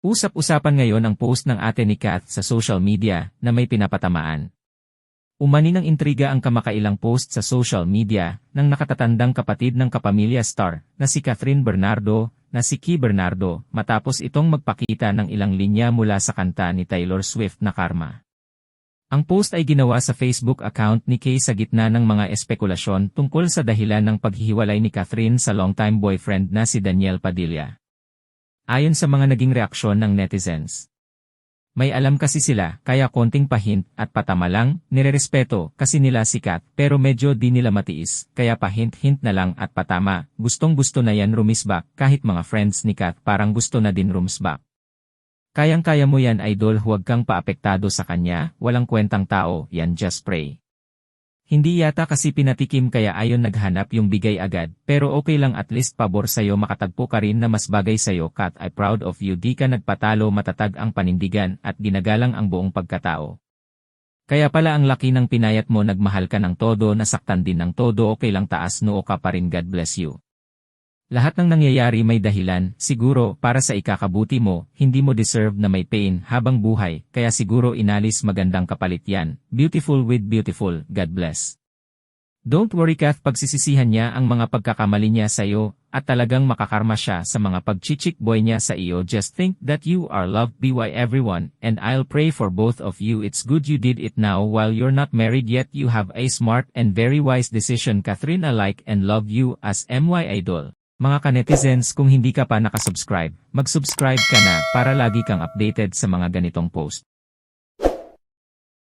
Usap-usapan ngayon ang post ng ate ni Kath sa social media na may pinapatamaan. Umani ng intriga ang kamakailang post sa social media ng nakatatandang kapatid ng kapamilya star na si Catherine Bernardo na si Key Bernardo matapos itong magpakita ng ilang linya mula sa kanta ni Taylor Swift na Karma. Ang post ay ginawa sa Facebook account ni Kay sa gitna ng mga espekulasyon tungkol sa dahilan ng paghihiwalay ni Catherine sa longtime boyfriend na si Daniel Padilla. Ayon sa mga naging reaksyon ng netizens. May alam kasi sila, kaya konting pahint at patama lang, nirerespeto kasi nila si Kat, pero medyo di nila matiis, kaya pahint-hint na lang at patama, gustong gusto na yan rumisbak, kahit mga friends ni Kat parang gusto na din rumsbak. Kayang-kaya mo yan idol huwag kang paapektado sa kanya, walang kwentang tao, yan just pray. Hindi yata kasi pinatikim kaya ayon naghanap yung bigay agad, pero okay lang at least pabor sa'yo makatagpo ka rin na mas bagay sa'yo Kat I proud of you di ka nagpatalo matatag ang panindigan at ginagalang ang buong pagkatao. Kaya pala ang laki ng pinayat mo nagmahal ka ng todo nasaktan din ng todo okay lang taas noo ka pa rin God bless you. Lahat ng nangyayari may dahilan, siguro para sa ikakabuti mo, hindi mo deserve na may pain habang buhay, kaya siguro inalis magandang kapalit yan. Beautiful with beautiful, God bless. Don't worry Kath pagsisisihan niya ang mga pagkakamali niya sa iyo, at talagang makakarma siya sa mga pagchichik boy niya sa iyo just think that you are loved by everyone, and I'll pray for both of you it's good you did it now while you're not married yet you have a smart and very wise decision Catherine I like and love you as MY Idol. Mga kanetizens kung hindi ka pa nakasubscribe, mag-subscribe ka na para lagi kang updated sa mga ganitong post.